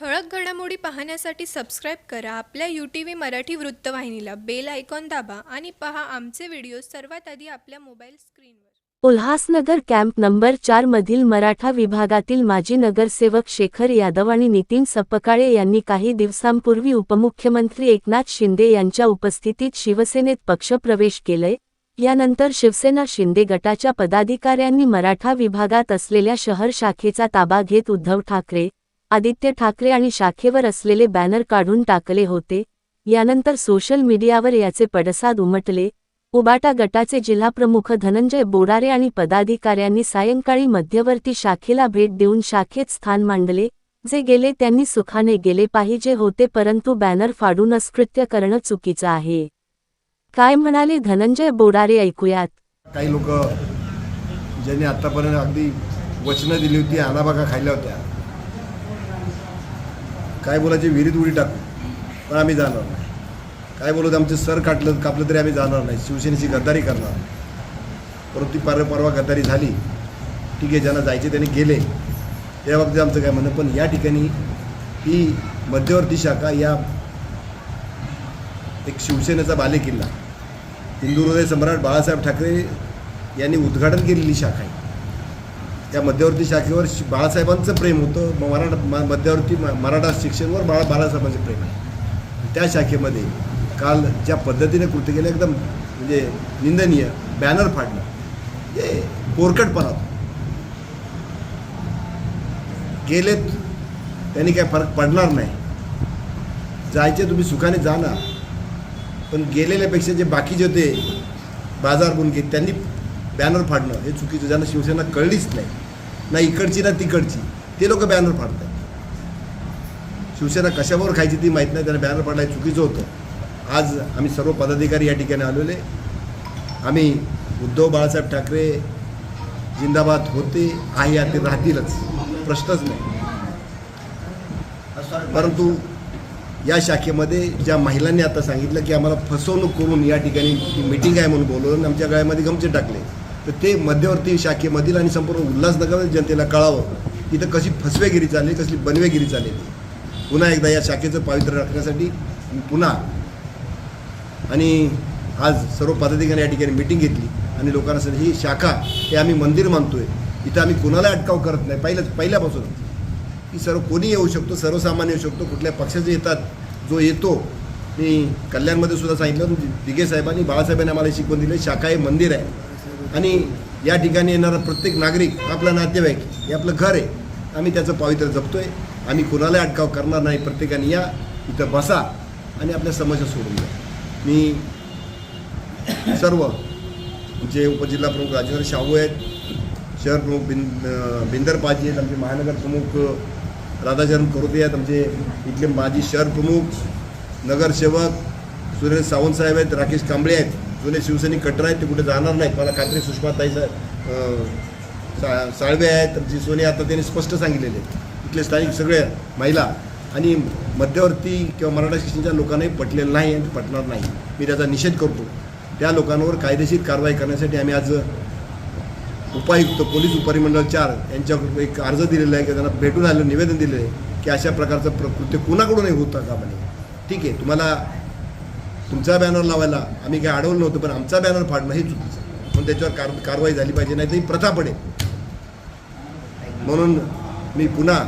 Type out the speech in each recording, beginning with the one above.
ठळक घडामोडी पाहण्यासाठी सबस्क्राईब करा. आपल्या यू टी व्ही मराठी वृत्तवाहिनीला बेल आयकॉन दाबा आणि पहा आमचे व्हिडिओ सर्वात आधी आपल्या मोबाईल स्क्रीनवर उल्हासनगर कॅम्प नंबर चार मधील मराठा विभागातील माजी नगरसेवक शेखर यादव आणि नितीन सपकाळे यांनी काही दिवसांपूर्वी उपमुख्यमंत्री एकनाथ शिंदे यांच्या उपस्थितीत शिवसेनेत पक्षप्रवेश केलाय. यानंतर शिवसेना शिंदे गटाच्या पदाधिकाऱ्यांनी मराठा विभागात असलेल्या शहर शाखेचा ताबा घेत उद्धव ठाकरे आदित्य ठाकरे आणि शाखेवर असलेले बॅनर काढून टाकले होते. यानंतर सोशल मीडियावर याचे पडसाद उमटले. उबाटा गटाचे जिल्हाप्रमुख धनंजय बोडारे आणि पदाधिकाऱ्यांनी सायंकाळी मध्यवर्ती शाखेला भेट देऊन शाखेत स्थान मांडले जे गेले त्यांनी सुखाने गेले पाहिजे होते परंतु बॅनर फाडूनच कृत्य करणं चुकीचं आहे. काय म्हणाले धनंजय बोडारे ऐकूयात. काही लोक ज्यांनी आतापर्यंत अगदी वचनं दिली होती आणाबागा खाल्ल्या होत्या. काय बोलायची विहिरीत उडी टाकू. पण आम्ही जाणार नाही. काय बोलत आमचं सर काटलं कापलं तरी आम्ही जाणार नाही. शिवसेनेची गद्दारी करणार. परंतु ती पर परवा गद्दारी झाली. ठीक आहे ज्यांना जायचे त्यांनी गेले. त्या बाबतीत आमचं काय म्हणणं पण या ठिकाणी ही मध्यवर्ती शाखा या एक शिवसेनेचा बालेकिल्ला. हिंदू हृदय सम्राट बाळासाहेब ठाकरे यांनी उद्घाटन केलेली शाखा आहे. त्या मध्यवर्ती शाखेवर शि- बाळासाहेबांचं प्रेम होतं. मराठा मध्यवर्ती मराठा शिक्षणवर बाळा बाळासाहेबांचं प्रेम आहे. त्या शाखेमध्ये काल ज्या पद्धतीने कृती केलं एकदम म्हणजे निंदनीय बॅनर फाडणं हे पोरकटपणा गेलेत त्यांनी काय फरक पडणार नाही. जायचे तुम्ही सुखाने जाणार पण गेलेल्यापेक्षा जे बाकीचे होते बाजार घेत त्यांनी बॅनर फाडणं हे चुकीचं ज्यांना शिवसेना कळलीच नाही ना इकडची ना तिकडची ते लोक बॅनर फाडतात. शिवसेना कशावर खायची ती माहीत नाही त्यांना बॅनर फाडला हे चुकीचं होतं. आज आम्ही सर्व पदाधिकारी या ठिकाणी आलेले आम्ही उद्धव बाळासाहेब ठाकरे जिंदाबाद होते आहे ते राहतीलच. प्रश्नच नाही. परंतु या शाखेमध्ये ज्या महिलांनी आता सांगितलं की आम्हाला फसवणूक करून या ठिकाणी मिटिंग आहे म्हणून बोलवलं आणि आमच्या गळ्यामध्ये गमचे टाकले. तर ते मध्यवर्ती शाखेमधील आणि संपूर्ण उल्हासनगर जनतेला कळावं. इथं कशी फसवेगिरी चालली कसली बनवेगिरी चालली पुन्हा एकदा या शाखेचं पावित्र्य राखण्यासाठी मी पुन्हा आणि आज सर्व पदाधिकारी या ठिकाणी मीटिंग घेतली आणि लोकांना सांगितलं ही शाखा हे आम्ही मंदिर मानतोय. इथं आम्ही कुणाला अटकाव करत नाही. पहिलंच पहिल्यापासून. की सर्व कोणी येऊ शकतो? सर्वसामान्य येऊ शकतो? कुठल्या पक्षाचे येतात? जो येतो. मी कल्याणमध्ये सुद्धा सांगितलं दिघे साहेबांनी बाळासाहेबांनी आम्हाला शिकवून दिले शाखा हे मंदिर आहे. आणि या ठिकाणी येणारा प्रत्येक नागरिक आपला नातेवाईक हे आपलं घर आहे. आम्ही त्याचं पावित्र्य जपतो आहे आम्ही कुणाला अटकाव करणार नाही. प्रत्येकाने या इथं बसा आणि आपल्या समस्या सोडून द्या. मी सर्व जे उपजिल्हा प्रमुख राजेंद्र शाहू आहेत शहर प्रमुख बिन बिंदर पाजी आहेत आमचे महानगर प्रमुख राधाचरण करोते आहेत आमचे इथले माजी शहर प्रमुख नगरसेवक सुरेश सावंत साहेब आहेत राकेश कांबळे आहेत. जुने शिवसैनिक कट्टर आहेत ते कुठे जाणार नाहीत. मला खात्री सुषमाताई सा सा साळवे आहेत जी सोने आता त्यांनी स्पष्ट सांगितलेले इथले स्थानिक सगळे महिला आणि मध्यवर्ती किंवा मराठा शिक्षणच्या लोकांनाही पटलेलं नाही आणि पटणार नाही. मी त्याचा निषेध करतो. त्या लोकांवर कायदेशीर कारवाई करण्यासाठी आम्ही आज उपायुक्त पोलीस उपरिमंडळ चार यांच्याकडून एक अर्ज दिलेला आहे की त्यांना भेटून आलं निवेदन दिलेलं आहे की अशा प्रकारचं प्रकृत्य कुणाकडूनही होतं का म्हणे? ठीक आहे तुम्हाला तुमचा बॅनर लावायला आम्ही काही अडवलं नव्हतं पण आमचा बॅनर फाडणं हे चुकीचं म्हणून त्याच्यावर कार कारवाई झाली पाहिजे नाही तर ही प्रथा पडेल. म्हणून मी पुन्हा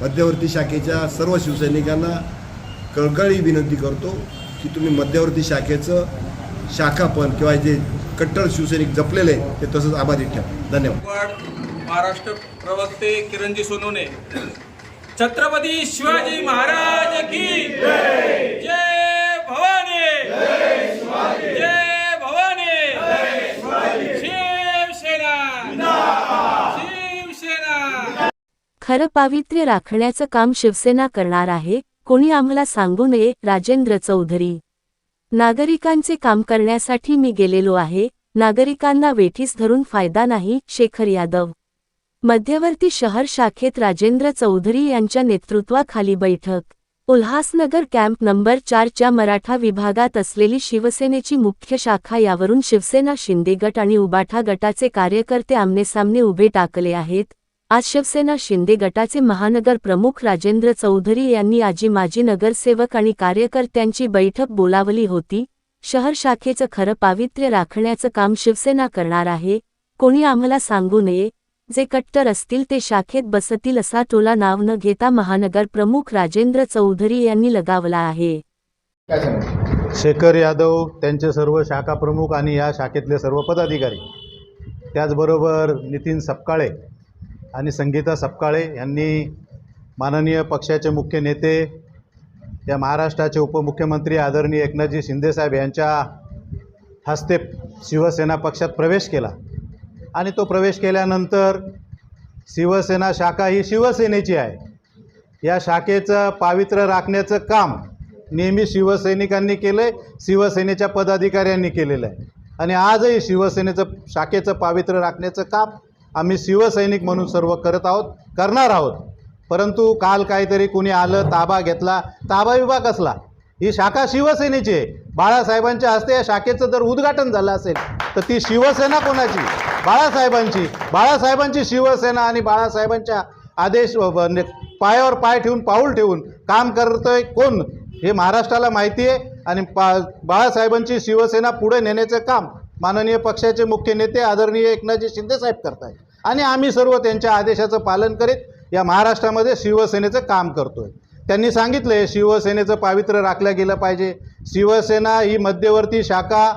मध्यवर्ती शाखेच्या सर्व शिवसैनिकांना कळकळी विनंती करतो की तुम्ही मध्यवर्ती शाखेचं शाखापण किंवा जे कट्टर शिवसैनिक जपलेले आहेत ते तसंच आबाधित ठेवा. धन्यवाद. महाराष्ट्र प्रवक्ते किरणजी सोनवणे. छत्रपती शिवाजी महाराज की जय! खरं पावित्र्य राखण्याचं काम शिवसेना करणार आहे कोणी आम्हाला सांगू नये राजेंद्र चौधरी. नागरिकांचे काम करण्यासाठी मी गेलेलो आहे नागरिकांना वेठीस धरून फायदा नाही शेखर यादव. मध्यवर्ती शहर शाखेत राजेंद्र चौधरी यांच्या नेतृत्वाखाली बैठक. उल्हासनगर कॅम्प नंबर चारच्या मराठा विभागात असलेली शिवसेनेची मुख्य शाखा यावरून शिवसेना शिंदे गट आणि उबाठा गटाचे कार्यकर्ते आमनेसामने उभे टाकले आहेत. आज शिवसेना शिंदे गटाचे महानगर प्रमुख राजेंद्र चौधरी यांनी आजी माजी नगरसेवक आणि कार्यकर्त्यांची बैठक बोलावली होती. शहर शाखेचं खरं पावित्र्य राखण्याचं काम शिवसेना करणार आहे. कोणी आम्हाला सांगू नये? जे कट्टर असतील ते शाखेत बसतील असा टोला नाव न घेता महानगर प्रमुख राजेंद्र चौधरी यांनी लगावला आहे. शेखर यादव त्यांचे सर्व शाखा प्रमुख आणि या शाखेतले सर्व पदाधिकारी. त्याचबरोबर नितीन सपकाळे आणि संगीता सपकाळे यांनी माननीय पक्षाचे मुख्य नेते या महाराष्ट्राचे उपमुख्यमंत्री आदरणीय एकनाथजी शिंदेसाहेब यांच्या हस्ते शिवसेना पक्षात प्रवेश केला. आणि तो प्रवेश केल्यानंतर शिवसेना शाखा ही शिवसेनेची आहे. या शाखेचं पावित्र्य राखण्याचं काम नेहमी शिवसैनिकांनी केलं आहे शिवसेनेच्या पदाधिकाऱ्यांनी केलेलं आहे. आणि आजही शिवसेनेचं शाखेचं पावित्र्य राखण्याचं काम आम्ही शिवसैनिक म्हणून सर्व करत आहोत करणार आहोत. परंतु काल काहीतरी कुणी आलं ताबा घेतला ताबा विभाग असला ही शाखा शिवसेनेची आहे. बाळासाहेबांच्या हस्ते या शाखेचं जर उद्घाटन झालं असेल तर ती शिवसेना कोणाची? बाळासाहेबांची बाळासाहेबांची शिवसेना आणि बाळासाहेबांच्या आदेश पायावर पाय ठेवून पाऊल ठेवून काम करतोय कोण हे महाराष्ट्राला माहिती आहे. आणि पा बाळासाहेबांची शिवसेना पुढे नेण्याचं काम माननीय पक्षाचे मुख्य नेते आदरणीय एकनाथजी शिंदेसाहेब करत आहेत आणि आम्ही सर्व त्यांच्या आदेशाचं पालन करीत या महाराष्ट्रामध्ये शिवसेनेचं काम करतोय. त्यांनी सांगितले शिवसेनेचं पावित्र्य राखलं गेलं पाहिजे. शिवसेना ही मध्यवर्ती शाखा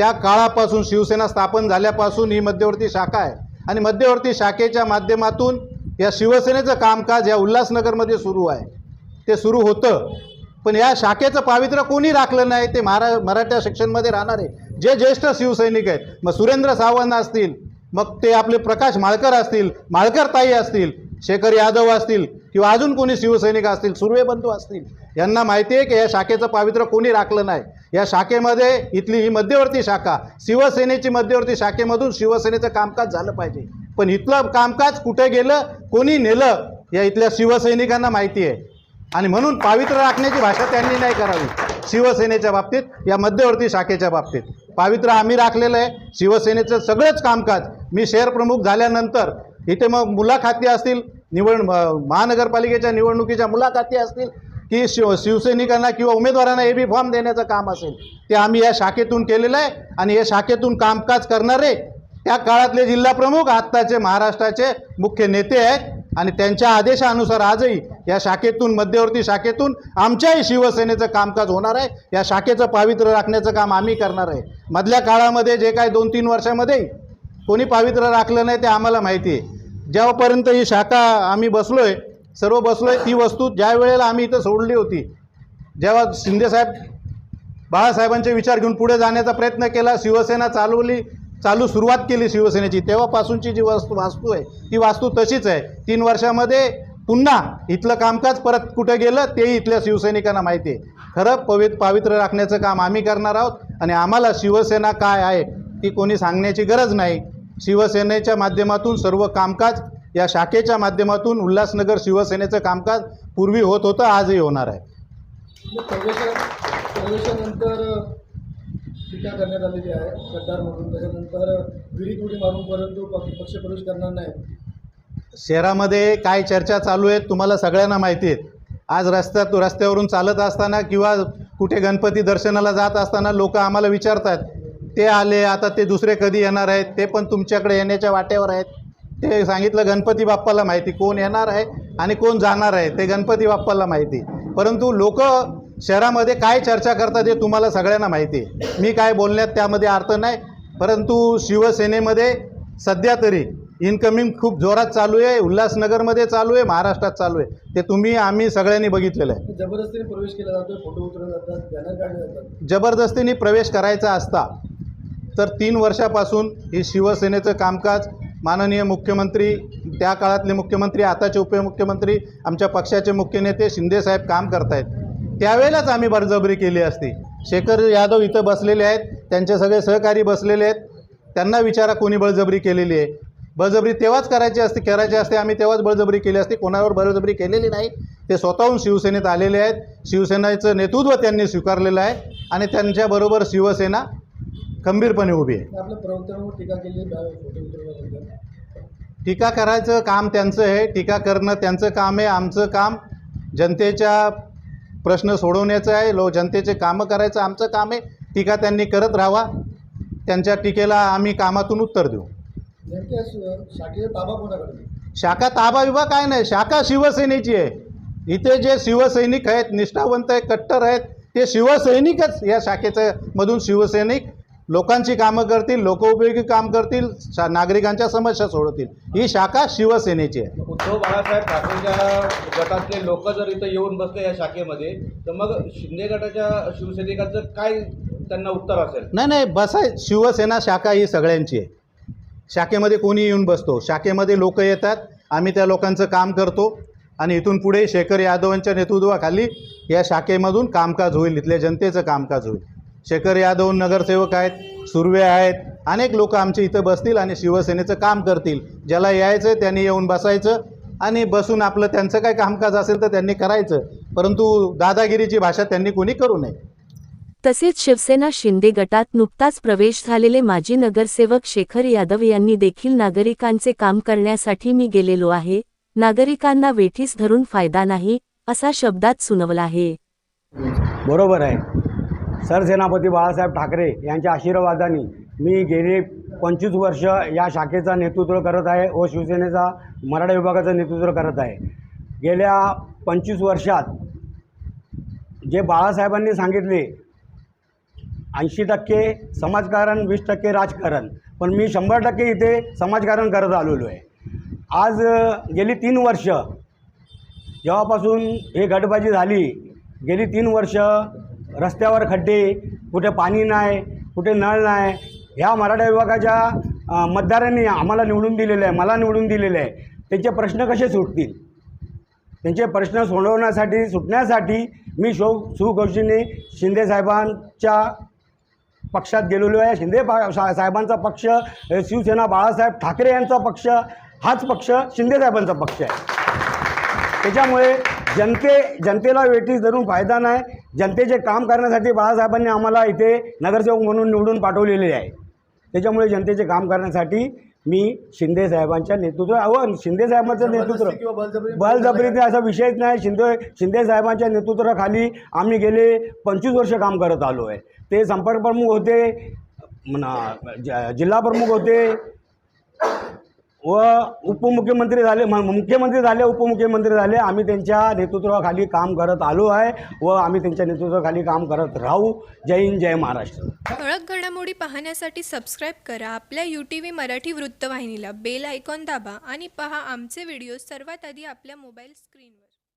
त्या काळापासून शिवसेना स्थापन झाल्यापासून ही मध्यवर्ती शाखा आहे. आणि मध्यवर्ती शाखेच्या माध्यमातून या शिवसेनेचं कामकाज या उल्हासनगरमध्ये सुरू आहे. ते सुरू होतं. पण या शाखेचं पावित्र्य कोणी राखलं नाही ते महारा मराठा सेक्शनमध्ये राहणारे जे ज्येष्ठ शिवसैनिक आहेत. मग सुरेंद्र सावंत असतील मग ते आपले प्रकाश माळकर असतील माळकर ताई असतील शेखर यादव असतील किंवा अजून कोणी शिवसैनिक असतील सुर्वेबंधू असतील यांना माहिती आहे की या शाखेचं पावित्र्य कोणी राखलं नाही. या शाखेमध्ये इथली ही मध्यवर्ती शाखा शिवसेनेची मध्यवर्ती शाखेमधून शिवसेनेचं कामकाज झालं पाहिजे. पण इथलं कामकाज कुठे गेलं कोणी नेलं या इथल्या शिवसैनिकांना माहिती आहे. आणि म्हणून पावित्र्य राखण्याची भाषा त्यांनी नाही करावी. शिवसेनेच्या बाबतीत या मध्यवर्ती शाखेच्या बाबतीत. पावित्र्य आम्ही राखलेलं आहे शिवसेनेचं सगळंच कामकाज. मी शहर प्रमुख झाल्यानंतर इथे मग मुलाखती असतील निवड महानगरपालिकेच्या निवडणुकीच्या मुलाखती असतील की शिव शिवसैनिकांना किंवा उमेदवारांना ए बी फॉर्म देण्याचं काम असेल. ते आम्ही या शाखेतून केलेलं आहे आणि या शाखेतून कामकाज करणारे त्या काळातले जिल्हा प्रमुख आत्ताचे महाराष्ट्राचे मुख्य नेते आहेत आणि त्यांच्या आदेशानुसार आजही या शाखेतून मध्यवर्ती शाखेतून आमच्याही शिवसेनेचं कामकाज होणार आहे. या शाखेचं पावित्र्य राखण्याचं काम आम्ही करणार आहे. मधल्या काळामध्ये जे काय दोन तीन वर्षामध्ये कोणी पावित्र्य राखलं नाही ते आम्हाला माहिती आहे. जेव्हापर्यंत ही शाखा आम्ही बसलो आहे सर्व बसलो आहे ती वस्तू ज्या वेळेला आम्ही इथं सोडली होती जेव्हा शिंदेसाहेब बाळासाहेबांचे विचार घेऊन पुढे जाण्याचा प्रयत्न केला शिवसेना चालवली चालू सुरुवात केली शिवसेनेची तेव्हापासूनची जी वस्तू वास्तू आहे ती वास्तू तशीच आहे. तीन वर्षामध्ये पुन्हा इथलं कामकाज परत कुठं गेलं तेही इथल्या शिवसैनिकांना माहिती आहे. खरं पवित्र पावित्र्य राखण्याचं काम आम्ही करणार आहोत आणि आम्हाला शिवसेना काय आहे ती कोणी सांगण्याची गरज नाही. शिवसेनेच्या माध्यमातून सर्व कामकाज या शाखेच्या माध्यमातून उल्हासनगर शिवसेनेचं कामकाज पूर्वी होत होतं आजही होणार आहे. प्रवेशा प्रवेशानंतर टीका करण्यात आलेली आहे गद्दारमधून त्याच्यानंतर विहिरीत उडी मारून परंतु पक्ष पक्ष प्रवेश करणार नाही. शहरामध्ये काय चर्चा चालू आहेत तुम्हाला सगळ्यांना माहिती आहेत आज रस्त्यात रस्त्यावरून चालत असताना किंवा कुठे गणपती दर्शनाला जात असताना लोक आम्हाला विचारतात ते आले आता ते दुसरे कधी येणार आहेत ते पण तुमच्याकडे येण्याच्या वाटेवर आहेत. ते सांगितलं गणपती बाप्पाला माहिती कोण येणार आहे आणि कोण जाणार आहे ते गणपती बाप्पाला माहिती. परंतु लोक शहरामध्ये काय चर्चा करतात हे तुम्हाला सगळ्यांना माहिती आहे. मी काय बोलण्यात त्यामध्ये अर्थ नाही परंतु शिवसेनेमध्ये सध्या तरी इनकमिंग खूप जोरात चालू आहे उल्हासनगरमध्ये चालू आहे महाराष्ट्रात चालू आहे. ते तुम्ही आम्ही सगळ्यांनी बघितलेलं आहे. जबरदस्तीने प्रवेश केला जातो फोटो उतरले जातात बॅनर काढले जातात. जबरदस्तीने प्रवेश करायचा असता तर तीन वर्षापासून ही शिवसेनेचं कामकाज माननीय मुख्यमंत्री त्या काळातले मुख्यमंत्री आताचे उपमुख्यमंत्री आमच्या पक्षाचे मुख्य नेते शिंदेसाहेब काम करतायत. त्यावेळेलाच आम्ही बळजबरी केली असती. शेखर यादव इथं बसलेले आहेत त्यांचे सगळे सहकारी बसलेले आहेत. त्यांना विचारा कोणी बळजबरी केलेली आहे. बळजबरी तेव्हाच करायची असते करायची असते आम्ही तेव्हाच बळजबरी केली असते. कोणावर बळजबरी केलेली नाही. ते स्वतःहून शिवसेनेत आलेले आहेत. शिवसेनेचं नेतृत्व त्यांनी स्वीकारलेलं आहे आणि त्यांच्याबरोबर शिवसेना खंबीरपणे उभी आहे. आपल्या प्रवक्त्यांवर टीका केली टीका करायचं काम त्यांचं आहे टीका करणं त्यांचं काम आहे आमचं काम जनतेच्या प्रश्न सोडवण्याचं आहे लो जनतेचे कामं करायचं आमचं काम आहे टीका त्यांनी करत राहावा. त्यांच्या टीकेला आम्ही कामातून उत्तर देऊ. शाखा ताबा विभाग काय नाही शाखा शिवसेनेची आहे. इथे जे शिवसैनिक आहेत निष्ठावंत आहेत कट्टर आहेत ते शिवसैनिकच या शाखेचं मधून शिवसैनिक लोकांची कामं करतील लोकोपयोगी काम करतील शा नागरिकांच्या समस्या सोडवतील. ही शाखा शिवसेनेची आहे. उद्धव बाळासाहेब ठाकरेंच्या गटातले लोक जर इथं येऊन बसले या शाखेमध्ये तर मग शिंदे गटाच्या शिवसैनिकांचं काय त्यांना उत्तर असेल? नाही नाही बसाय शिवसेना शाखा ही सगळ्यांची आहे. शाखेमध्ये कोणी येऊन बसतो? शाखेमध्ये लोक येतात. आम्ही त्या लोकांचं काम करतो. आणि इथून पुढे शेखर यादवांच्या नेतृत्वाखाली या शाखेमधून कामकाज होईल. इथल्या जनतेचं कामकाज होईल. शेखर यादव नगरसेवक आहेत सुर्वे आहेत अनेक लोक आमचे इथं बसतील आणि शिवसेनेचं काम करतील. ज्याला यायचं त्यांनी येऊन बसायचं आणि बसून आपलं त्यांचं काय कामकाज असेल तर त्यांनी करायचं. परंतु दादागिरीची भाषा त्यांनी कोणी करू नये. तसेच शिवसेना शिंदे गटात नुकताच प्रवेश झालेले माजी नगरसेवक शेखर यादव यांनी देखील नागरिकांचे काम करण्यासाठी मी गेलेलो आहे. नागरिकांना वेठीस धरून फायदा नाही असा शब्दात सुनवला आहे. बरोबर आहे. सरसेनापती बाळासाहेब ठाकरे यांच्या आशीर्वादाने मी गेली पंचवीस वर्ष या शाखेचा नेतृत्व करत आहे व शिवसेनेचा मराठा विभागाचं नेतृत्व करत आहे. गेल्या पंचवीस वर्षात जे बाळासाहेबांनी सांगितले ऐंशी टक्के समाजकारण वीस टक्के राजकारण पण मी शंभर टक्के इथे समाजकारण करत आलेलो आहे. आज गेली तीन वर्ष जेव्हापासून हे गटबाजी झाली गेली तीन वर्ष रस्त्यावर खड्डे कुठे पाणी नाही कुठे नळ नाही ह्या मराठा विभागाच्या मतदारांनी आम्हाला निवडून दिलेलं आहे मला निवडून दिलेलं आहे. त्यांचे प्रश्न कसे सुटतील? त्यांचे प्रश्न सोडवण्यासाठी सुटण्यासाठी मी शो सुघोषीने शिंदेसाहेबांच्या पक्षात गेलेलो आहे. शिंदे सा- साहेबांचा पक्ष शिवसेना बाळासाहेब ठाकरे यांचा पक्ष हाच पक्ष शिंदेसाहेबांचा पक्ष आहे. त्याच्यामुळे जनते जनतेला वेटीस धरून फायदा नाही. जनतेचे काम करण्यासाठी बाळासाहेबांनी आम्हाला इथे नगरसेवक म्हणून निवडून पाठवलेले आहे. त्याच्यामुळे जनतेचे काम करण्यासाठी मी शिंदे साहेबांच्या नेतृत्व अहो शिंदे साहेबांचं नेतृत्व बळजबरीने असा विषयच नाही. शिंदे शिंदे साहेबांच्या नेतृत्वाखाली आम्ही गेले पंचवीस वर्ष काम करत आलो आहे. ते संपर्क प्रमुख होते म्हणा ज- जिल्हा प्रमुख होते व उपमुख्यमंत्री झाले मुख्यमंत्री झाले उपमुख्यमंत्री झाले आम्ही त्यांच्या नेतृत्वाखाली काम करत आलो आहे व आम्ही त्यांच्या नेतृत्वाखाली काम करत राहू. जय हिंद जय महाराष्ट्र. ठळक घडामोडी पाहण्यासाठी सबस्क्राईब करा. आपल्या यू टी व्ही मराठी वृत्तवाहिनीला बेल आयकॉन दाबा आणि पहा आमचे व्हिडिओ सर्वात आधी आपल्या मोबाईल स्क्रीनवर